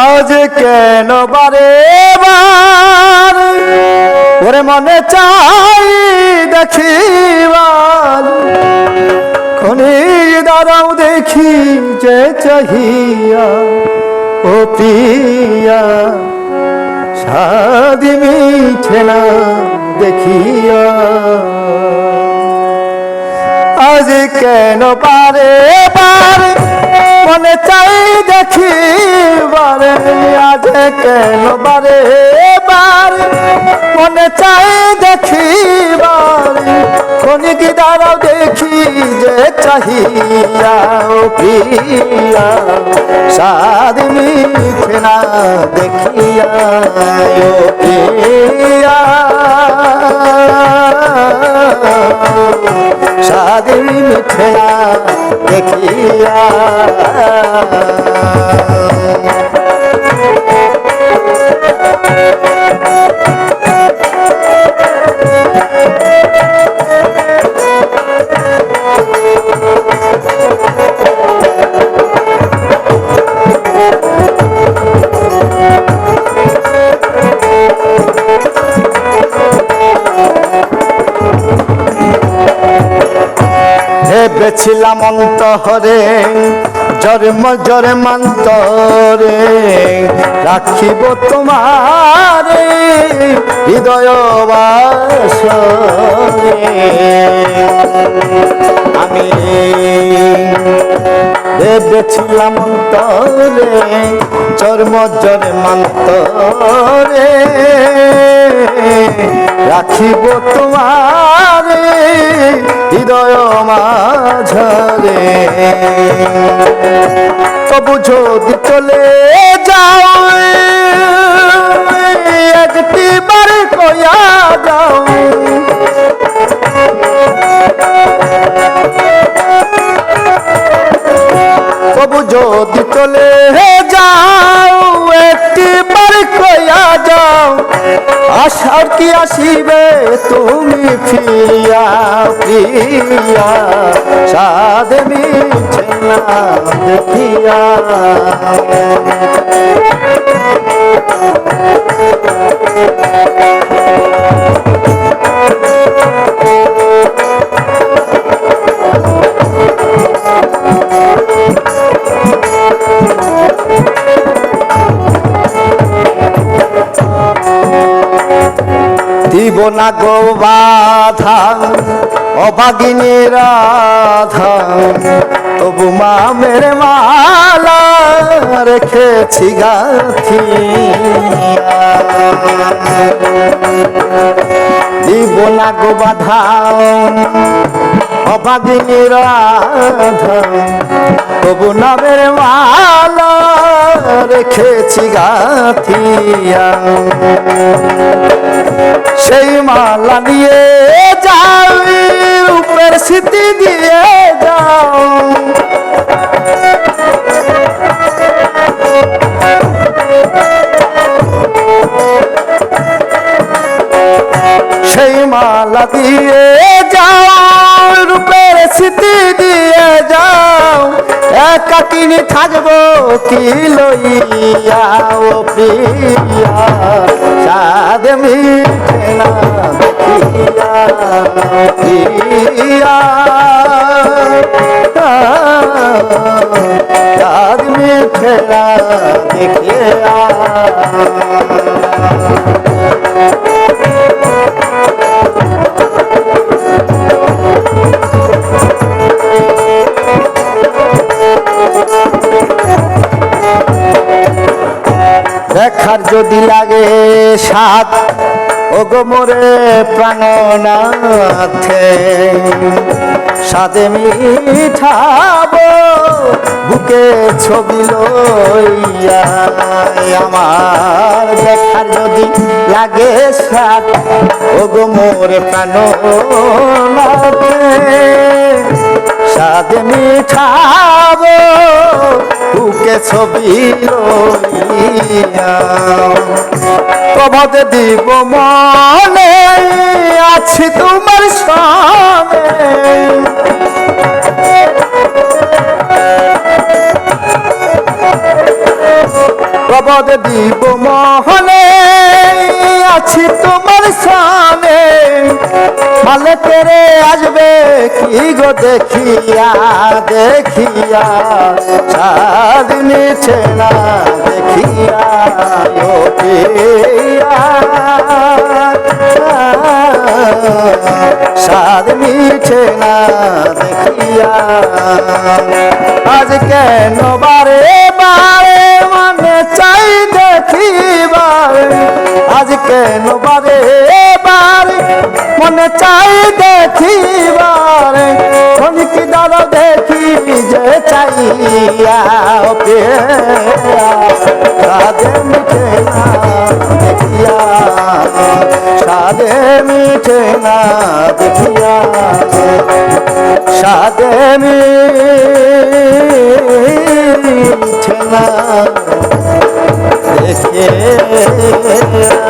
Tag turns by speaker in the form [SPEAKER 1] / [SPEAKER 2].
[SPEAKER 1] আজ কেন বারে বার ওরে মনে চাই দেখিবার খনি দাঁড়াও দেখি যে চাহিয়া, ও প্রিয়া সাদি মিঠে না দেখিয়া। আজ কেন পারে পারে মনে চাই দেখি বারে, আজ কেন বারে বারে মনে চাই দেখি বারে খনিক দাঁড়াও দেখি যে চাহিয়া ও প্রিয়া সাদ মিঠে না দেখিয়া ও প্রিয়া সাদে মিঠে দেখিয়া। ভেবেছিলাম অন্তরে, জন্ম জরে মন্তরে রাখিব তোমার হৃদয় বাসরে আমি ভেবেছিলাম অন্তরে চর্ম জরে মন্তরে রাখিব তোমার হৃদয় মাঝরে। তবু যদি চলে যাও একটি বারে কয়া আশার কি আসিবে? তুমি ফিরিয়া প্রিয়া সাদে মিছে না দেখিয়া। দিব না গো বাধা অভাগিনী রাধা, তবু মা মেরে মালা রেখেছি গাথি। দিব না গো বাধা অভাগিনী রাধা, তবু নামের মালা রেখেছি গাথিয়া। সেই মালা নিয়ে যাও উপর স্মৃতি দিয়ে যাও। সেই মালা দিয়ে যাও রূপের স্মৃতি দিয়ে যাও। একাকিনী থাকব কি লইয়া, ও প্রিয়া। সাদ মিঠে না, প্রিয়া সাদ মিঠে না দেখিয়া যদি লাগে সাত, ওগো মোরে প্রাণনাথে। সাদে মিঠাবো বুকে ছবি লইয়া। আমার দেখার যদি লাগে সাত, ওগো মোরে প্রাণনাথে। সাদে মিঠাবো বুকে ছবি লইয়া। দিব মনে আছি তোমার সামনে। প্রবদ দিব মহনে আছি তোমার সামনে। ভালো করে আসবে কি গো দেখিয়া দেখিয়া, চাঁদ নিচে না দেখিয়া ও পিয়া সাদ না দেখিয়া। আজ কেন বারে বারে মনে চাই দেখিবার? আজ কেন বারে বারে মনে চাই দেখিবার? চাইয়া সাদে মিঠে না দেখিয়া। সাদে মিঠে না দেখিয়া। দেখিয়া।